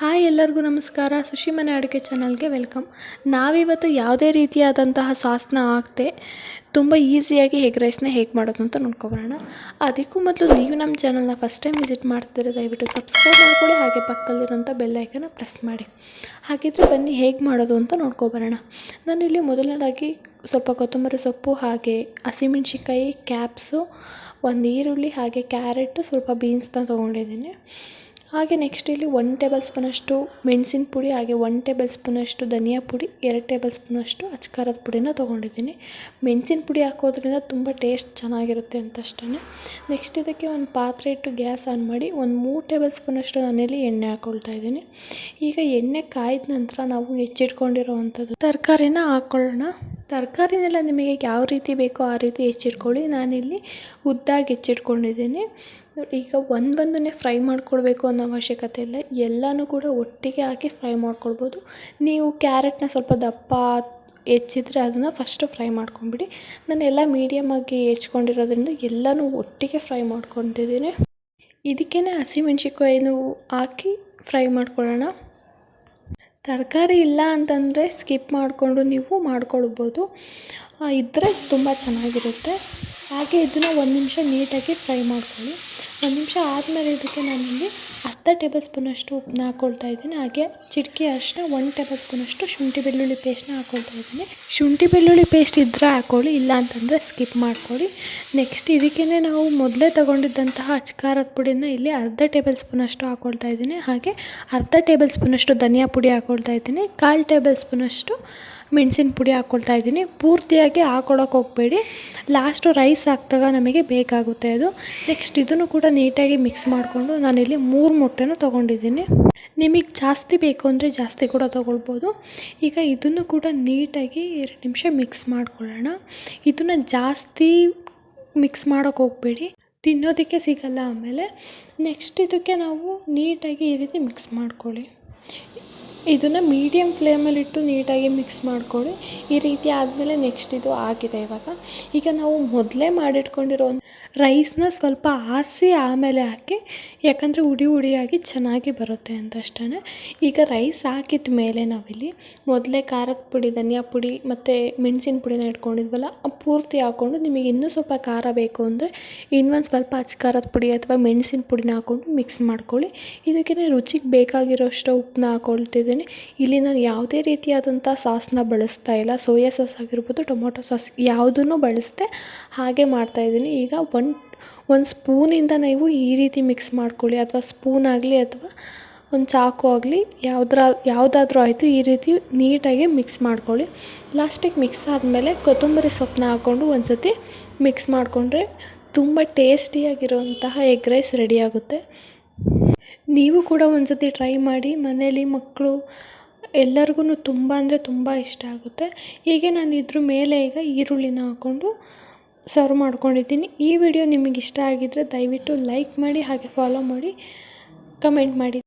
Hi ಎಲ್ಲರಿಗೂ ನಮಸ್ಕಾರ. ಸುಶಿ ಮನೆ ಅಡುಗೆ ಚಾನಲ್ಗೆ ವೆಲ್ಕಮ್. ನಾವಿವತ್ತು ಯಾವುದೇ ರೀತಿಯಾದಂತಹ ಸಾಸ್ನ ಹಾಕದೆ ತುಂಬ ಈಸಿಯಾಗಿ ಎಗ್ ರೈಸ್ನ ಹೇಗೆ ಮಾಡೋದು ಅಂತ ನೋಡ್ಕೊಬರೋಣ. ಅದಕ್ಕೂ ಮೊದಲು ನೀವು ನಮ್ಮ ಚಾನಲ್ನ ಫಸ್ಟ್ ಟೈಮ್ ವಿಸಿಟ್ ಮಾಡ್ತಿದ್ರೆ ದಯವಿಟ್ಟು ಸಬ್ಸ್ಕ್ರೈಬ್ ಮಾಡ್ಕೊಳ್ಳಿ, ಹಾಗೆ ಪಕ್ಕದಲ್ಲಿರೋಂಥ ಬೆಲ್ಲೈಕನ ಪ್ರೆಸ್ ಮಾಡಿ. ಹಾಗಿದ್ರೆ ಬನ್ನಿ ಹೇಗೆ ಮಾಡೋದು ಅಂತ ನೋಡ್ಕೊಬರೋಣ. ನಾನಿಲ್ಲಿ ಮೊದಲನೇದಾಗಿ ಸ್ವಲ್ಪ ಕೊತ್ತಂಬರಿ ಸೊಪ್ಪು, ಹಾಗೆ ಹಸಿಮೆಣ್ಸಿನ್ಕಾಯಿ, ಕ್ಯಾಪ್ಸು, ಒಂದು ಈರುಳ್ಳಿ, ಹಾಗೆ ಕ್ಯಾರೆಟು, ಸ್ವಲ್ಪ ಬೀನ್ಸ್ನ ತೊಗೊಂಡಿದ್ದೀನಿ. ಹಾಗೆ ನೆಕ್ಸ್ಟ್ ಇಲ್ಲಿ ಒನ್ ಟೇಬಲ್ ಸ್ಪೂನಷ್ಟು ಮೆಣಸಿನ ಪುಡಿ, ಹಾಗೆ ಒನ್ ಟೇಬಲ್ ಸ್ಪೂನಷ್ಟು ಧನಿಯಾ ಪುಡಿ, ಎರಡು ಟೇಬಲ್ ಸ್ಪೂನಷ್ಟು ಅಚ್ಕಾರದ ಪುಡಿನ ತೊಗೊಂಡಿದ್ದೀನಿ. ಮೆಣಸಿನ ಪುಡಿ ಹಾಕೋದ್ರಿಂದ ತುಂಬ ಟೇಸ್ಟ್ ಚೆನ್ನಾಗಿರುತ್ತೆ ಅಂತ ಅಷ್ಟೇ ನೆಕ್ಸ್ಟ್ ಇದಕ್ಕೆ ಒಂದು ಪಾತ್ರೆ ಇಟ್ಟು ಗ್ಯಾಸ್ ಆನ್ ಮಾಡಿ ಒಂದು ಮೂರು ಟೇಬಲ್ ಸ್ಪೂನಷ್ಟು ನಾನಿಲ್ಲಿ ಎಣ್ಣೆ ಹಾಕ್ಕೊಳ್ತಾ ಇದ್ದೀನಿ. ಈಗ ಎಣ್ಣೆ ಕಾಯ್ದ ನಂತರ ನಾವು ಹೆಚ್ಚಿಟ್ಕೊಂಡಿರೋವಂಥದ್ದು ತರಕಾರಿನ ಹಾಕ್ಕೊಳ್ಳೋಣ ತರಕಾರಿನೆಲ್ಲ ನಿಮಗೆ ಯಾವ ರೀತಿ ಬೇಕೋ ಆ ರೀತಿ ಹೆಚ್ಚಿಟ್ಕೊಳ್ಳಿ. ನಾನಿಲ್ಲಿ ಉದ್ದಾಗಿ ಹೆಚ್ಚಿಟ್ಕೊಂಡಿದ್ದೀನಿ. ಈಗ ಒಂದು ಒಂದನ್ನೇ ಫ್ರೈ ಮಾಡ್ಕೊಳ್ಬೇಕು ಅನ್ನೋ ಅವಶ್ಯಕತೆ ಇಲ್ಲ. ಎಲ್ಲನೂ ಕೂಡ ಒಟ್ಟಿಗೆ ಹಾಕಿ ಫ್ರೈ ಮಾಡ್ಕೊಳ್ಬೋದು ನೀವು ಕ್ಯಾರೆಟ್ನ ಸ್ವಲ್ಪ ದಪ್ಪ ಹೆಚ್ಚಿದ್ರೆ ಅದನ್ನು ಫಸ್ಟು ಫ್ರೈ ಮಾಡ್ಕೊಂಬಿಡಿ. మీడిಯಂ ಆಗಿ ಹೆಚ್ಕೊಂಡಿರೋದ್ರಿಂದ ಎಲ್ಲನೂ ಒಟ್ಟಿಗೆ ಫ್ರೈ ಮಾಡ್ಕೊಂಡಿದ್ದೀನಿ. ಇದಕ್ಕೇ ಹಸಿಮೆಣ್ಸಿನ್ಕಾಯಿನೂ ಹಾಕಿ ಫ್ರೈ ಮಾಡ್ಕೊಳ್ಳೋಣ. ತರಕಾರಿ ಇಲ್ಲ ಅಂತಂದರೆ ಸ್ಕಿಪ್ ಮಾಡಿಕೊಂಡು ನೀವು ಮಾಡ್ಕೊಳ್ಬೋದು. ಇದ್ದರೆ ತುಂಬ ಚೆನ್ನಾಗಿರುತ್ತೆ. ಹಾಗೆ ಇದನ್ನು ಒಂದು ನಿಮಿಷ ನೀಟಾಗಿ ಫ್ರೈ ಮಾಡ್ಕೊಳ್ಳಿ. ಒಂದು ನಿಮಿಷ ಆದಮೇಲೆ ಇದಕ್ಕೆ ನಾನಿಲ್ಲಿ ಅರ್ಧ ಟೇಬಲ್ ಸ್ಪೂನಷ್ಟು ಉಪ್ಪನ್ನ ಹಾಕ್ಕೊಳ್ತಾ ಇದ್ದೀನಿ. ಹಾಗೆ ಚಿಟಿಕೆ ಅರಿಶಿನ ಒಂದು ಟೇಬಲ್ ಸ್ಪೂನಷ್ಟು ಶುಂಠಿ ಬೆಳ್ಳುಳ್ಳಿ ಪೇಸ್ಟ್ನ ಹಾಕ್ಕೊಳ್ತಾ ಇದ್ದೀನಿ. ಶುಂಠಿ ಬೆಳ್ಳುಳ್ಳಿ ಪೇಸ್ಟ್ ಇದ್ದರೆ ಹಾಕ್ಕೊಳ್ಳಿ ಇಲ್ಲ ಅಂತಂದರೆ ಸ್ಕಿಪ್ ಮಾಡ್ಕೊಳ್ಳಿ. ನೆಕ್ಸ್ಟ್ ಇದಕ್ಕೇ ನಾವು ಮೊದಲೇ ತೊಗೊಂಡಿದ್ದಂತಹ ಅಚ್ಕಾರದ ಪುಡಿನ ಇಲ್ಲಿ ಅರ್ಧ ಟೇಬಲ್ ಸ್ಪೂನಷ್ಟು ಹಾಕ್ಕೊಳ್ತಾ ಇದ್ದೀನಿ. ಹಾಗೆ ಅರ್ಧ ಟೇಬಲ್ ಸ್ಪೂನಷ್ಟು ಧನಿಯಾ ಪುಡಿ ಹಾಕ್ಕೊಳ್ತಾ ಇದ್ದೀನಿ. ಕಾಲು ಟೇಬಲ್ ಸ್ಪೂನಷ್ಟು ಮೆಣಸಿನ ಪುಡಿ ಹಾಕ್ಕೊಳ್ತಾ ಇದ್ದೀನಿ. ಪೂರ್ತಿಯಾಗಿ ಹಾಕ್ಕೊಳಕ್ಕೆ ಹೋಗಬೇಡಿ. ಲಾಸ್ಟು ರೈಸ್ ಹಾಕಿದಾಗ ನಮಗೆ ಬೇಕಾಗುತ್ತೆ ಅದು. ನೆಕ್ಸ್ಟ್ ಇದನ್ನು ಕೂಡ ನೀಟಾಗಿ ಮಿಕ್ಸ್ ಮಾಡಿಕೊಂಡು ನಾನಿಲ್ಲಿ ಮೂರು ಮೊಟ್ಟೆನೂ ತೊಗೊಂಡಿದ್ದೀನಿ. ನಿಮಗೆ ಜಾಸ್ತಿ ಬೇಕು ಅಂದರೆ ಜಾಸ್ತಿ ಕೂಡ ತೊಗೊಳ್ಬೋದು. ಈಗ ಇದನ್ನು ಕೂಡ ನೀಟಾಗಿ ಎರಡು ನಿಮಿಷ ಮಿಕ್ಸ್ ಮಾಡ್ಕೊಳ್ಳೋಣ. ಇದನ್ನು ಜಾಸ್ತಿ ಮಿಕ್ಸ್ ಮಾಡೋಕ್ಕೆ ಹೋಗಬೇಡಿ. ತಿನ್ನೋದಕ್ಕೆ ಸಿಗಲ್ಲ ಆಮೇಲೆ. ನೆಕ್ಸ್ಟ್ ಇದಕ್ಕೆ ನಾವು ನೀಟಾಗಿ ಈ ರೀತಿ ಮಿಕ್ಸ್ ಮಾಡ್ಕೊಳ್ಳಿ. ಇದನ್ನು ಮೀಡಿಯಮ್ ಫ್ಲೇಮಲ್ಲಿಟ್ಟು ನೀಟಾಗಿ ಮಿಕ್ಸ್ ಮಾಡ್ಕೊಳ್ಳಿ. ಈ ರೀತಿ ಆದಮೇಲೆ ನೆಕ್ಸ್ಟ್ ಇದು ಆಗಿದೆ ಇವಾಗ. ಈಗ ನಾವು ಮೊದಲೇ ಮಾಡಿಟ್ಕೊಂಡಿರೋ ರೈಸ್ನ ಸ್ವಲ್ಪ ಆರಿಸಿ ಆಮೇಲೆ ಹಾಕಿ, ಯಾಕಂದರೆ ಉಡಿ ಉಡಿಯಾಗಿ ಚೆನ್ನಾಗಿ ಬರುತ್ತೆ ಅಂತಷ್ಟೇ ಈಗ ರೈಸ್ ಹಾಕಿದ ಮೇಲೆ ನಾವಿಲ್ಲಿ ಮೊದಲೇ ಖಾರದ ಪುಡಿ, ಧನಿಯಾ ಪುಡಿ ಮತ್ತು ಮೆಣಸಿನ ಪುಡಿನ ಇಟ್ಕೊಂಡಿದ್ವಲ್ಲ ಪೂರ್ತಿ ಹಾಕ್ಕೊಂಡು ನಿಮಗೆ ಇನ್ನೂ ಸ್ವಲ್ಪ ಖಾರ ಬೇಕು ಅಂದರೆ ಇನ್ನೊಂದು ಸ್ವಲ್ಪ ಅಚ್ಚ ಖಾರದ ಪುಡಿ ಅಥವಾ ಮೆಣಸಿನ ಪುಡಿನ ಹಾಕ್ಕೊಂಡು ಮಿಕ್ಸ್ ಮಾಡ್ಕೊಳ್ಳಿ. ಇದಕ್ಕೆ ರುಚಿಗೆ ಬೇಕಾಗಿರೋಷ್ಟು ಉಪ್ಪನ್ನ ಹಾಕ್ಕೊಳ್ತಿದ್ದೀನಿ ಇಲ್ಲಿ ನಾನು ಯಾವುದೇ ರೀತಿಯಾದಂಥ ಸಾಸನ್ನ ಬಳಸ್ತಾ ಇಲ್ಲ. ಸೋಯಾ ಸಾಸ್ ಆಗಿರ್ಬೋದು, ಟೊಮೊಟೊ ಸಾಸ್ ಯಾವುದನ್ನು ಬಳಸದೆ ಹಾಗೆ ಮಾಡ್ತಾಯಿದ್ದೀನಿ ಈಗ ಒನ್, ಒಂದು ಸ್ಪೂನಿಂದ ನೀವು ಈ ರೀತಿ ಮಿಕ್ಸ್ ಮಾಡ್ಕೊಳ್ಳಿ. ಅಥವಾ ಸ್ಪೂನ್ ಆಗಲಿ ಅಥವಾ ಒಂದು ಚಾಕು ಆಗಲಿ, ಯಾವುದ್ರ, ಯಾವುದಾದ್ರೂ ಆಯಿತು ಈ ರೀತಿ ನೀಟಾಗಿ ಮಿಕ್ಸ್ ಮಾಡ್ಕೊಳ್ಳಿ. ಲಾಸ್ಟಿಗೆ ಮಿಕ್ಸ್ ಆದಮೇಲೆ ಕೊತ್ತಂಬರಿ ಸೊಪ್ಪನ್ನ ಹಾಕ್ಕೊಂಡು ಒಂದು ಸತಿ ಮಿಕ್ಸ್ ಮಾಡಿಕೊಂಡ್ರೆ ತುಂಬ ಟೇಸ್ಟಿಯಾಗಿರುವಂತಹ ಎಗ್ ರೈಸ್ ರೆಡಿಯಾಗುತ್ತೆ ನೀವು ಕೂಡ ಒಂದು ಸತಿ ಟ್ರೈ ಮಾಡಿ ಮನೇಲಿ ಮಕ್ಕಳು ಎಲ್ಲರಿಗೂ ತುಂಬ ಅಂದರೆ ತುಂಬ ಇಷ್ಟ ಆಗುತ್ತೆ. ಹೀಗೆ ನಾನು ಇದ್ರ ಮೇಲೆ ಈಗ ಈರುಳ್ಳಿನ ಹಾಕ್ಕೊಂಡು ಸರ್ವ್ ಮಾಡ್ಕೊಂಡಿದ್ದೀನಿ. ಈ ವಿಡಿಯೋ ನಿಮಗಿಷ್ಟ ಆಗಿದ್ದರೆ ದಯವಿಟ್ಟು ಲೈಕ್ ಮಾಡಿ, ಹಾಗೆ ಫಾಲೋ ಮಾಡಿ ಕಮೆಂಟ್ ಮಾಡಿ.